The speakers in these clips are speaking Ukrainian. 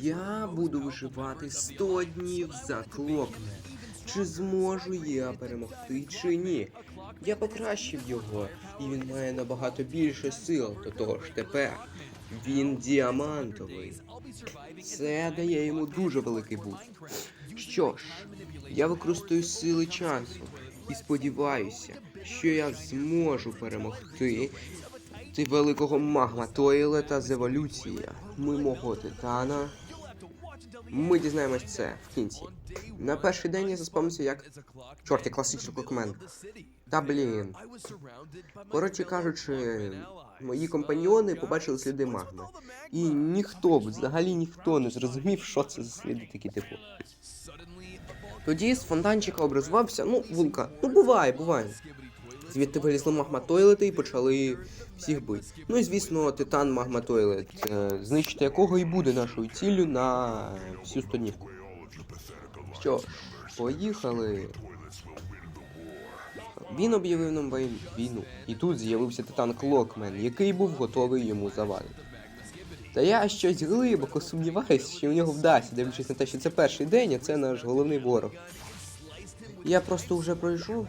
Я буду виживати 100 днів за Клокмен. Чи зможу я перемогти чи ні? Я покращив його, і він має набагато більше сил. До того ж тепер він діамантовий. Це дає йому дуже великий буст. Що ж, я використаю сили часу і сподіваюся, що я зможу перемогти ти великого магма Тойлета з еволюція. Ми мого титана. Ми дізнаємось це в кінці. На перший день я заспомнився як. Чорт, я класичний клокмен. Та блін. Коротше кажучи, мої компаньйони побачили сліди магми. І ніхто, взагалі ніхто не зрозумів, що це за сліди такі типу. Тоді з фонтанчика образувався, ну, вулкан. Ну, буває, буває. Звідти вилізли магма Тойлети і почали всіх бити. Ну і звісно, титан магма Тойлет, е, знищити якого і буде нашою ціллю на всю стоднівку. Що ж, поїхали. Він об'явив нам війну, і тут з'явився титан Клокмен, який був готовий йому завадити. Та я щось глибоко сумніваюся, що в нього вдасться, дивлячись на те, що це перший день, а це наш головний ворог. Я просто вже пройшов,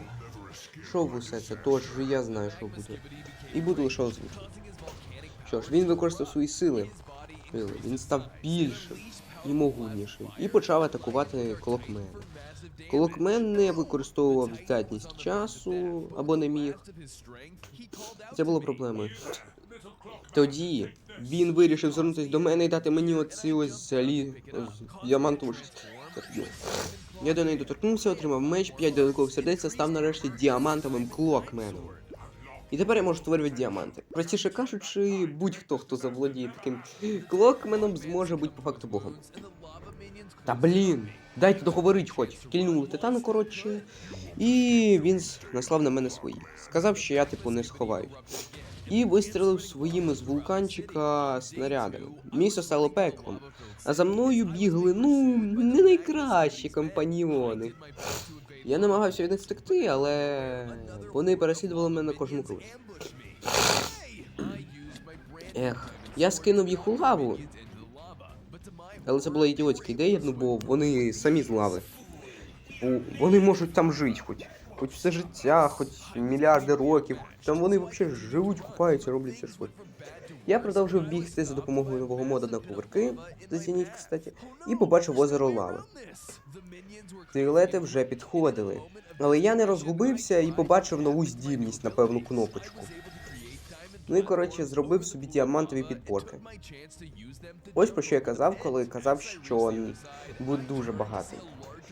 усе це, тож я знаю, що буде. І буду лише озвучувати. Що ж, він використав свої сили. Він став більшим і могутнішим. І почав атакувати колокмена. Колокмен не використовував здатність часу або не міг. Це було проблемою. Тоді він вирішив звернутися до мене і дати мені оці ось залі діамантову шестерню. Я до неї доторкнувся, отримав меч, 5 додаткових сердець та став нарешті діамантовим клокменом. І тепер я можу створювати діаманти. Простіше кажучи, будь-хто, хто заволодіє таким клокменом, зможе бути по факту богом. Та блін, дайте договорить хоч. Кільнули титану, коротше. І він наслав на мене свої. Сказав, що я типу не сховаю. І вистрелив своїми з вулканчика снарядами. Місто стало пеклом. А за мною бігли, ну, не найкращі компаньйони. Я намагався від них втекти, але вони переслідували мене на кожному кроці. Ех, я скинув їх у лаву. Але це була ідіотська ідея, ну бо вони самі з лави. Вони можуть там жити хоч. Хоч все життя, хоч мільярди років. Там вони взагалі живуть, купаються, роблять все своє. Я продовжив бігти за допомогою нового мода на поверки, зацініть, кстати, і побачив озеро лави. Стрілети вже підходили. Але я не розгубився і побачив нову здібність на певну кнопочку. Ну і коротше зробив собі діамантові підпорки. Ось про що я казав, коли казав, що буде дуже багатий.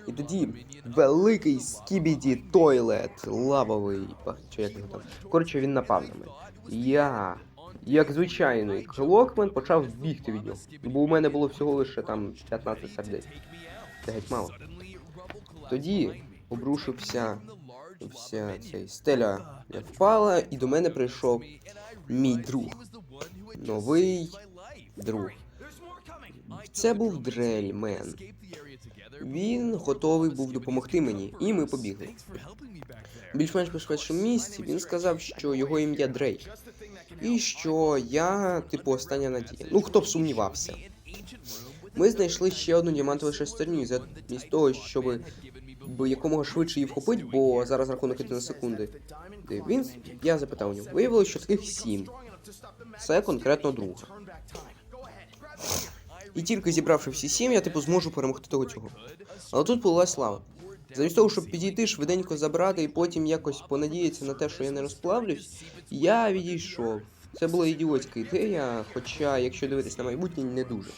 І тоді великий скібіді тойлет, лавовий, чи як його там. Коротше, він напав на мене. Я, як звичайний клокмен, почав бігти від нього. Бо у мене було всього лише там 15 сердець. Це геть мало. Тоді обрушився вся цей стеля впала, і до мене прийшов мій друг. Новий друг. Це був Дрельмен. Він готовий був допомогти мені, і ми побігли. Більш-менш безпечному місці він сказав, що його ім'я Дрейк. І що я, типу, остання надія. Ну, хто б сумнівався. Ми знайшли ще одну діамантову шестерню, замість того, щоб якомога швидше її вхопить, бо зараз рахунок іде на секунди. Він я запитав у нього. Виявилося, що таких сім. Це конкретно друга. І тільки зібравши всі сім, я типу зможу перемогти того цього. Але тут полилась слава. Замість того, щоб підійти, швиденько забрати і потім якось понадіятися на те, що я не розплавлюсь, я відійшов. Це була ідіотська ідея, хоча, якщо дивитись на майбутнє, не дуже.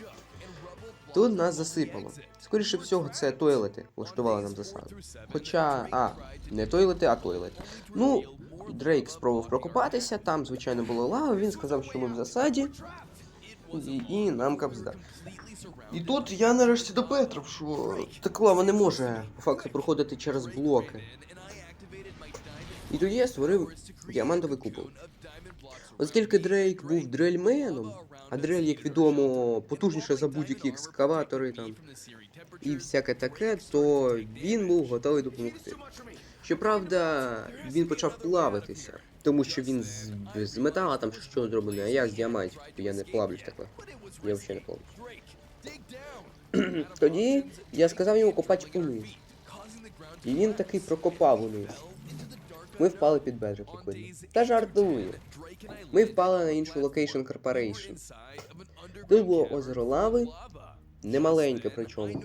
Тут нас засипало. Скоріше всього, це тойлети влаштували нам засаду. Хоча, а, не тойлети, а тойлети. Ну, Дрейк спробував прокопатися, там, звичайно, було лава, він сказав, що ми в засаді, і, нам капзда. І тут я нарешті допетрив, що так лава не може по факту проходити через блоки. І тоді я створив діамантовий купол. Оскільки Дрейк був дрельменом, а дрель, як відомо, потужніше за будь-які екскаватори там і всяке таке, то він був готовий допомогти. Щоправда, він почав плавитися, тому що він з, з метала там що зроблений, а я з діамантів, я не плавлюсь так легко. Я взагалі не плавлюсь. Тоді я сказав йому копати униз. І він таки прокопав униз. Ми впали під бедрик, як. Та жартую. Ми впали на іншу локейшн корпорейшн. Тут було озеро лави, немаленьке причому.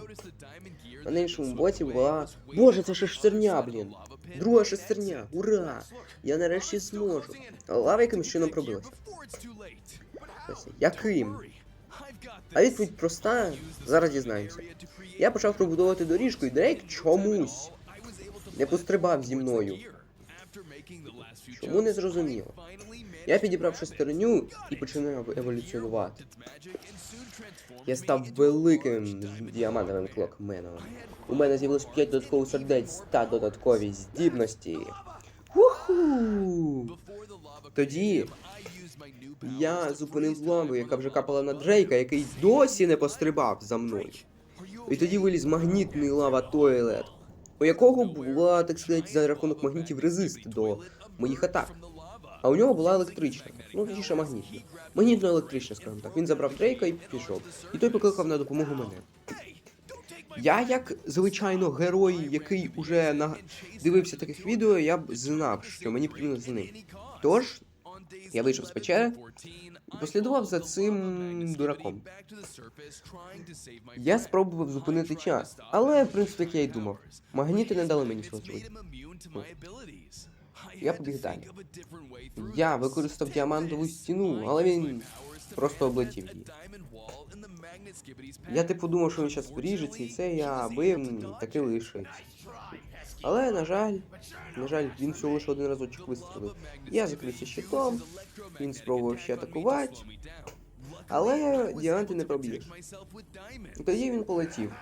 На іншому боці була. Боже, це шестерня, блін! Друга шестерня! Ура! Я нарешті зможу. Лава якимось чином пробилася. Яким? А відповідь проста, зараз дізнаємося. Я почав пробудовувати доріжку, і Дрейк чомусь не пострибав зі мною. Чому не зрозуміло? Я підібрав шестерню і починав еволюціонувати. Я став великим діамантовим клокменом. У мене з'явилось 5 додаткових сердець та додаткові здібності. Уху! Тоді я зупинив лаву, яка вже капала на Дрейка, який досі не пострибав за мною. І тоді виліз магнітний лава Тойлет, у якого була, так сказати, за рахунок магнітів резист до моїх атак. А у нього була електрична, ну точніше магнітна. Магнітно-електрична, скажімо так. Він забрав Дрейка і пішов. І той покликав на допомогу мене. Я, як звичайно, герой, який уже на... дивився таких відео, я б знав, що мені потрібно за ним. Тож, я вийшов з печери і послідував за цим дураком. Я спробував зупинити час, але в принципі як я й думав. Магніти не дали мені зробити. Я побіг далі. Я використав діамантову стіну, але він просто облетів її. Я типу думав, що він зараз вріжеться, і це я бив, таки лишиться. Але, на жаль, на жаль, він всього лише один разочок вистрілив. Я закрився щитом, він спробував ще атакувати, але діаманти не проб'єш. Тоді він полетів.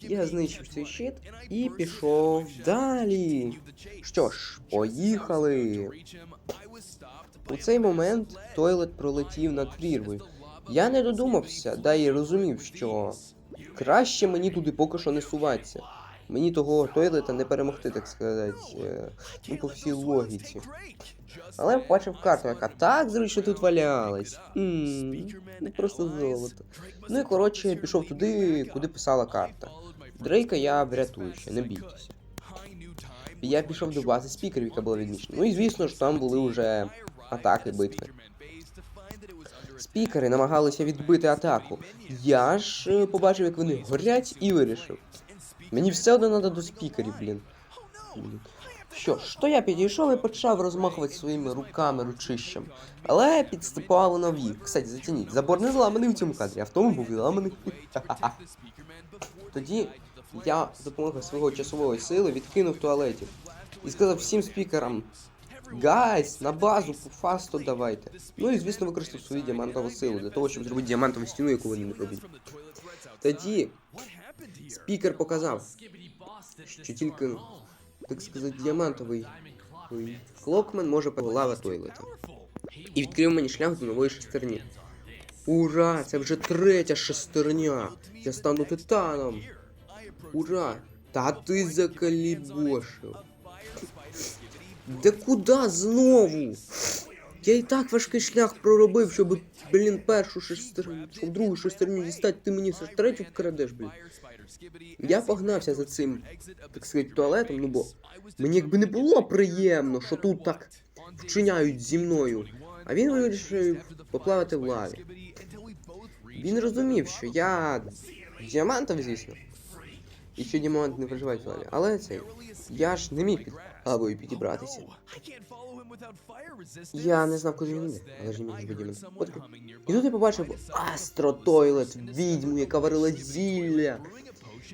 Я знищив цей щит і пішов далі. Що ж, поїхали. У цей момент Тойлет пролетів над прірвою. Я не додумався, да й розумів, що краще мені туди поки що не суватися. Мені того Тойлета не перемогти, так сказати, е, ну по всій логіці. Але побачив карту, яка так зручно тут валялась. Ммм, ну просто золото. Ну і коротше, пішов туди, куди писала карта. Дрейка я врятую ще, не бійтеся. Я пішов до бази спікерів, яка була відмічена. Ну і звісно ж там були вже атаки, битви. Спікери намагалися відбити атаку. Я ж е, побачив, як вони горять, і вирішив. Мені все одно треба до спікерів, блін. Що ж, то я підійшов і почав розмахувати своїми руками ручищем. Але підступали нові. Кстати, затяніть, забор не зламаний в цьому кадрі, а в тому був зламаний. Тоді я за допомогою свого часової сили відкинув туалетів і сказав всім спікерам. Гайс, на базу, по фасту давайте. Ну і звісно використав свою діамантову силу для того, щоб зробити діамантову стіну, яку вони не робіть. Тоді спікер показав, що тільки, так сказати, діамантовий клокмен може лава тойлета. І відкрив мені шлях до нової шестерні. Ура! Це вже третя шестерня! Я стану титаном! Ура! Та ти закалібошив! Да куда знову? Я і так важкий шлях проробив, щоб, блін, першу шестерню, другу шестерню дістати, ти мені все ж третю вкрадеш, блін. Я погнався за цим, так сказати, туалетом, ну бо мені якби не було приємно, що тут так вчиняють зі мною. А він вирішив поплавати в лаві. Він розумів, що я діамантом, звісно. І що діамант не проживають в лаві. Але це я ж не міг під лавою підібратися. Я не знав, куди він йде, але ж не міг бути От І тут я побачив Астро Тойлет, відьму, яка варила зілля.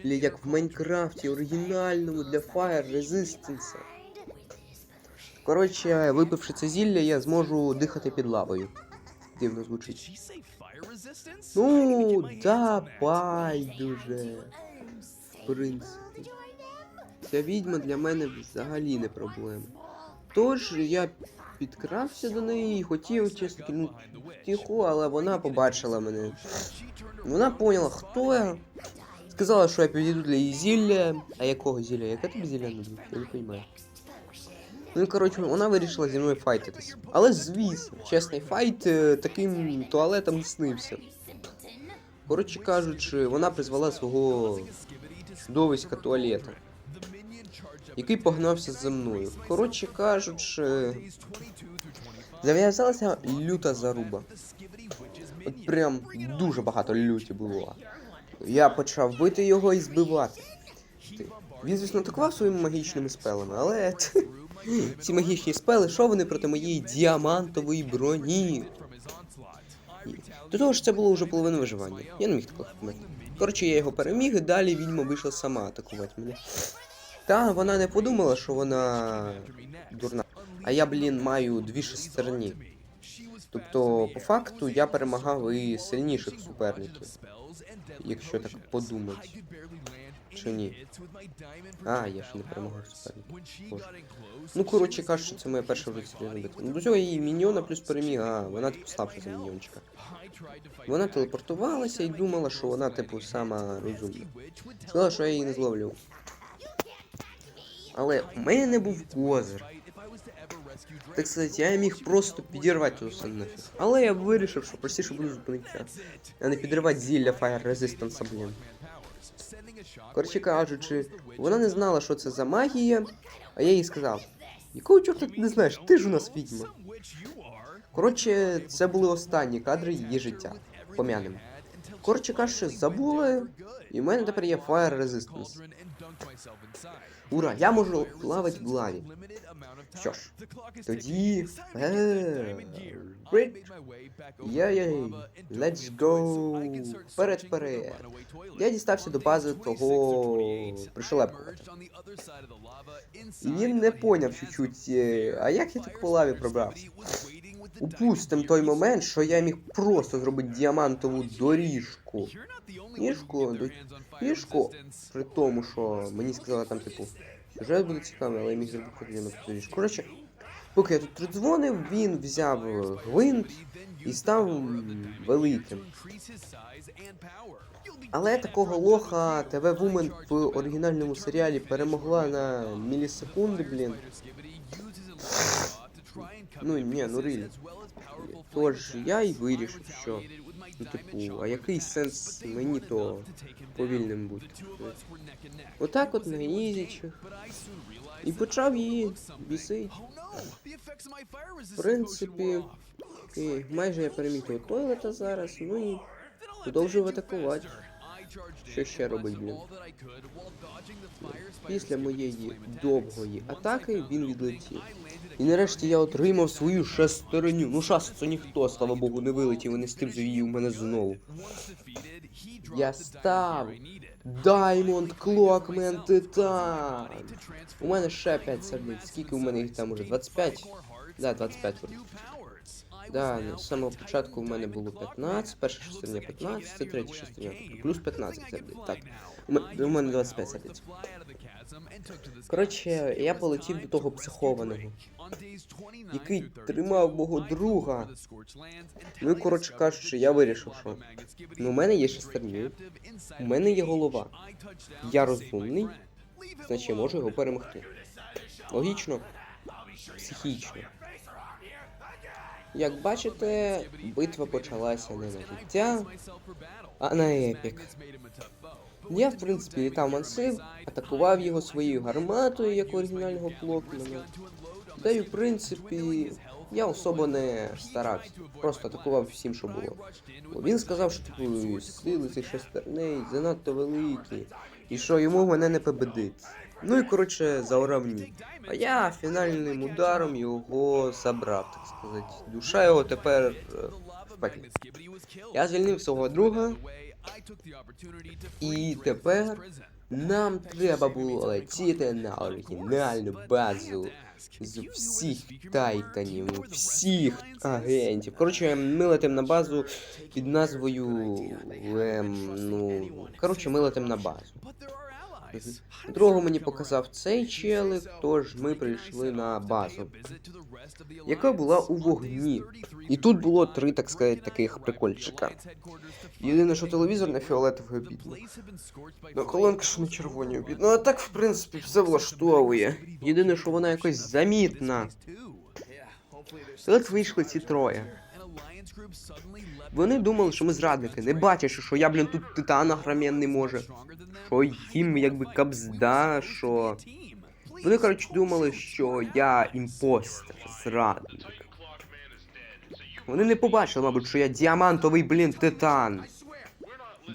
Зілля, як в Майнкрафті, оригінальному для Fire Resistance. Коротше, випивши це зілля, я зможу дихати під лавою. Дивно звучить. Ну, да, байдуже. В принципі. Ця відьма для мене взагалі не проблема. Тож я підкрався до неї і хотів, чесно кинути тихо, але вона побачила мене. Вона поняла, хто я. Сказала, що я підійду для її зілля. А якого зілля? Яке тобі зілля нужно? Я не розумію. Ну і коротше, вона вирішила зі мною файтитись. Але звісно, чесний файт е, таким туалетом снився. Коротше кажучи, вона призвала свого чудовиська туалета, який погнався за мною. Коротше кажучи, зав'язалася люта заруба. От прям дуже багато люті було. Я почав бити його і збивати. Він, звісно, атакував своїми магічними спелами, але ці магічні спели, що вони проти моєї діамантової броні? До того ж, це було вже половина виживання. Я не міг такого вмерти. Коротше, я його переміг, і далі відьма вийшла сама атакувати мене. Та вона не подумала, що вона дурна. А я, блін, маю дві шестерні. Тобто, по факту, я перемагав і сильніших суперників. Якщо так подумати. Чи ні? А, я ще не перемагав суперників. Боже. Ну, коротше кажучи, це моя перша в лицарі робити. Ну, до цього її міньйона плюс переміг, а вона типу слабша за міньйончика. Вона телепортувалася і думала, що вона, типу, сама розумна. Сказала, що я її не зловлю. Але в мене був козир. Так сказати, я міг просто підірвати все нафіг. Але я вирішив, що простіше буде зупинитися, а не підривати зілля Fire Resistance, блін. Коротше кажучи, вона не знала, що це за магія, а я їй сказав, якого чорта ти не знаєш, ти ж у нас відьма. Коротше, це були останні кадри її життя. Пом'янемо. Коротше кажучи, забули, і в мене тепер є Fire Resistance. Ура, я можу плавати в лаві. Що ж, тоді... Вперед! Яй-яй, let's go! Вперед, вперед! Я дістався до бази того пришелепкувати. І він не поняв чуть-чуть, е, а як я так по лаві пробрався? Упустим той момент, що я міг просто зробити діамантову доріжку. Ніжку, ніжку, при тому, що мені сказали там, типу, сюжет буде цікавий, але я міг зробити діамантову доріжку. Коротше, поки я тут тридзвонив, він взяв гвинт і став великим. Але такого лоха ТВ Вумен в оригінальному серіалі перемогла на мілісекунди, блін. Ну ні, ну рилі. Тож я й вирішив, що ну типу, а який сенс мені то повільним бути? Отак от на ізічих. І почав її бісить. В принципі, і майже я переміг того тойлета зараз, ну і продовжую атакувати. Що ще робить, блін? Після моєї довгої атаки він відлетів. І нарешті я отримав свою шестерню. Ну шас, це ніхто, слава богу, не вилетів і не стив її у мене знову. Я став Diamond Clockman Titan. У мене ще 5 сердець. Скільки у мене їх там уже? 25? Да, 25 вроді. Да, ну, з самого початку в мене було 15, перша шестерня 15, третя шестерня. Плюс 15 сердець. Так. У У мене 25 сердець. Коротше, я полетів до того психованого, який тримав мого друга. Ну і коротше кажучи, я вирішив, що ну, у мене є шестерні, у мене є голова. Я розумний, значить я можу його перемогти. Логічно, психічно. Як бачите, битва почалася не на життя, а на епік. Я, в принципі, літав мансив, атакував його своєю гарматою, як оригінального Клокмена. Та й, в принципі, я особо не старався, просто атакував всім, що було. Бо він сказав, що типу сили цих шестерней занадто великі, і що йому мене не победить. Ну і коротше заорав ні. А я фінальним ударом його забрав, так сказати. Душа його тепер е, в. Я звільнив свого друга, і тепер нам треба було летіти на оригінальну базу з всіх тайтанів, всіх агентів. Коротше, ми летимо на базу під назвою. Ем, ну. Коротше, ми летимо на базу. Другого мені показав цей челик, тож ми прийшли на базу, яка була у вогні. І тут було три, так сказати, таких прикольчика. Єдине, що телевізор на фіолетовий обідно. Ну, колонка ж на червоні обідно. А так, в принципі, все влаштовує. Єдине, що вона якось замітна. От вийшли ці троє. Вони думали, що ми зрадники, не бачачи, що я, блін, тут титан огроменний може. Що їм якби кабзда, що. Вони, коротше, думали, що я імпостер, зрадник. Вони не побачили, мабуть, що я діамантовий, блін, титан.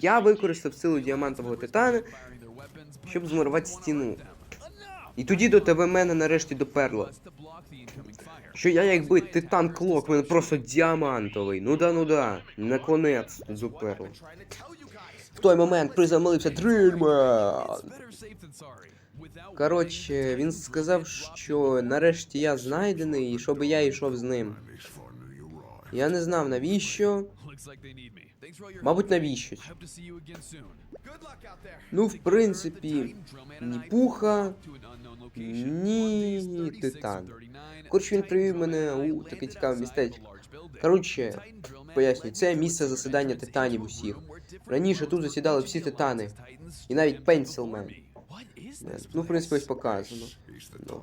Я використав силу діамантового титана, щоб змурувати стіну. І тоді до тебе мене нарешті доперло. Що я якби титан клок, він просто діамантовий. Ну да, ну да. Наконець доперло. В той момент приземлився Дрильман. Коротше, він сказав, що нарешті я знайдений і щоб я йшов з ним. Я не знав навіщо. Мабуть, навіщо. Ну, в принципі, ні пуха, ні титан. Коротше, він привів мене у таке цікаве містечко. Коротше, поясню, це місце засідання титанів усіх. Раніше тут засідали всі титани, і навіть Пенсілмен. Ну, в принципі, ось показано. Ну,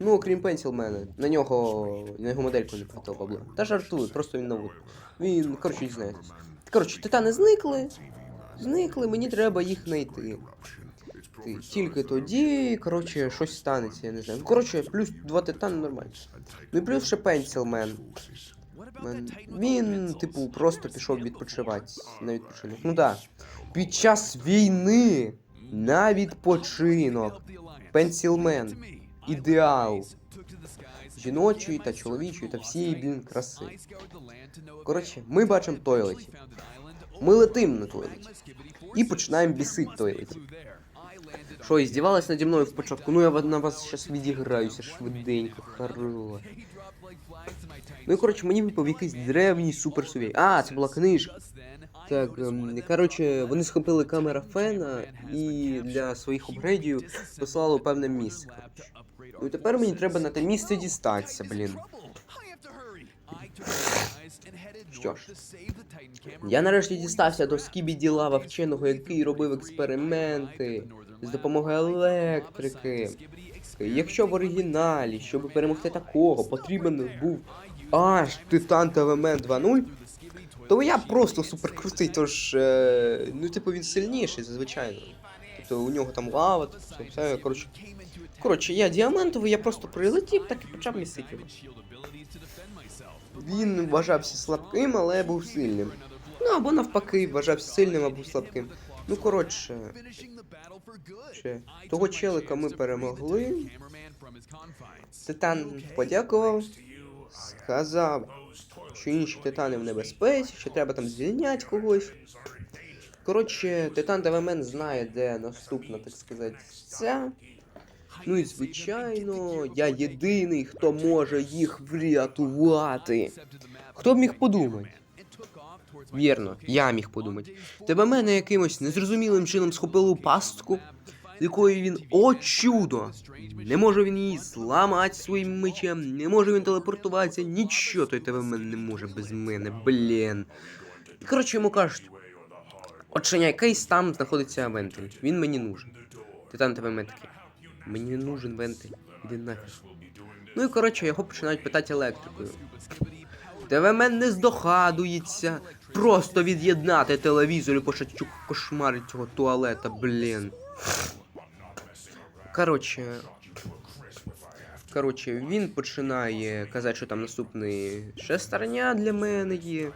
ну окрім Пенсілмена, на нього, на його модельку не хватило бабла. Та жартую, просто він новий. Він, коротше, дізнаєтесь. Коротше, титани зникли. Зникли, мені треба їх знайти. Ти- Тільки тоді, коротше, щось станеться, я не знаю. Ну, коротше, плюс два титани нормально. Ну і плюс ще Пенсілмен. Мен- Він, типу, просто пішов відпочивати на відпочинок. Ну да. Під час війни на відпочинок. Пенсілмен. Ідеал. Жіночої та чоловічої та всієї, блін, краси. Коротше, ми бачимо тойлеті. Ми летим на тойлеті. І починаємо бісити тойлеті. Що, здівалась наді мною спочатку? Ну я на вас щас відіграюся швиденько, хорош. Ну і коротше, мені випав якийсь древній суперсувій. А, це була книжка. Так, ем, коротше, вони схопили камера фена і для своїх апгрейдів послали у певне місце. Ну тепер мені треба на те місце дістатися, блін. Що ж, я нарешті дістався до скібіді лава вченого, який робив експерименти з допомогою електрики. Якщо в оригіналі, щоб перемогти такого, потрібен був аж Титан ТВМ 2.0, то я просто суперкрутий, тож, е, ну, типу, він сильніший, зазвичай. Тобто у нього там лава, тобто, все, коротше. Коротше, я діамантовий, я просто прилетів, так і почав місити. Він вважався слабким, але був сильним. Ну або навпаки, вважався сильним або слабким. Ну коротше, ще того челика ми перемогли. Титан подякував, сказав, що інші титани в небезпеці, що треба там звільняти когось. Коротше, Титан ТВМН знає, де наступна, так сказати, ця. Ну і звичайно, я єдиний, хто може їх врятувати. Хто б міг подумати? Вірно, я міг подумати. Тебе мене якимось незрозумілим чином схопили у пастку, якої він, о чудо! Не може він її зламати своїм мечем, не може він телепортуватися, нічого той тебе мене не може без мене, блін. І коротше йому кажуть, Очиняй кейс, там знаходиться вентиль. Він мені нужен. Титан тебе мене такий. Мені не нужен вентиль. Іди нафіг. Ну і коротше, його починають питати електрикою. ТВМ не здогадується. Просто від'єднати телевізор і почати кошмарити цього туалета, блін. Коротше. Коротше, він починає казати, що там наступний шестерня для мене є.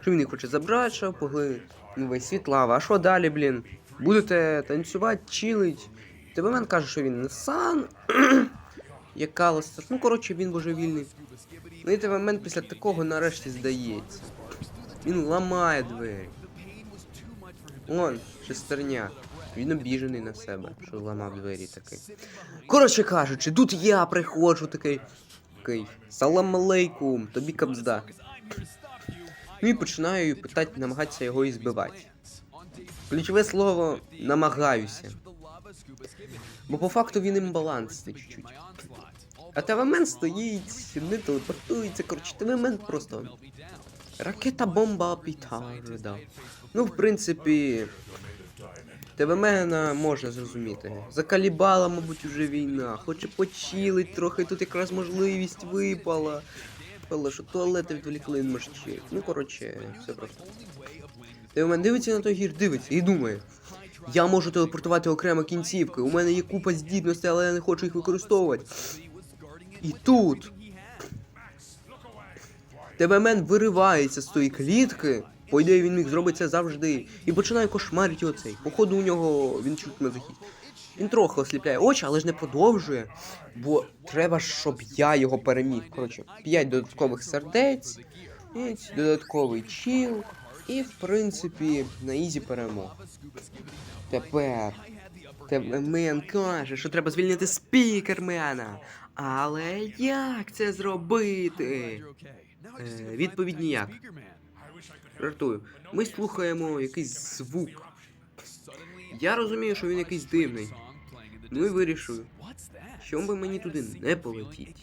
Що він їх хоче забрати, що погли. Ну, весь світ лава. А що далі, блін? Будете танцювати, чилить. ТВМ каже, що він не сан. Як Каластер. Ну, коротше, він божевільний. Ну і ТВМ після такого нарешті здається. Він ламає двері. Он, шестерня. Він обіжений на себе, що ламав двері такий. Коротше кажучи, тут я приходжу такий. Такий. Салам алейкум, тобі кабзда. Ну і починаю питати, намагатися його і збивати. Ключове слово намагаюся. Бо по факту він імбалансний чуть-чуть. А ТВМен стоїть, не телепортується, коротше, ТВМен просто. Ракета бомба пітарда. Ну, в принципі. ТВМена можна зрозуміти. Закалібала, мабуть, уже війна. Хоче почилить трохи, тут якраз можливість випала. Але що туалети відволікли від мощей. Ну, коротше, все просто. Девмен дивиться на той гір, дивиться і думає. Я можу телепортувати окремо кінцівки. У мене є купа здібностей, але я не хочу їх використовувати. І тут. ТВМен виривається з тої клітки. По ідеї він міг зробити це завжди. І починає кошмарити оцей. Походу у нього він чуть захід. Він трохи осліпляє очі, але ж не продовжує. Бо треба, щоб я його переміг. Коротше, 5 додаткових сердець, додатковий чіл. І в принципі на ізі перемог. Тепер. Мен каже, що треба звільнити спікермена. Але як це зробити? Е, відповідь ніяк. Жартую. Ми слухаємо якийсь звук. Я розумію, що він якийсь дивний. Ну і вирішую, що би мені туди не полетіти.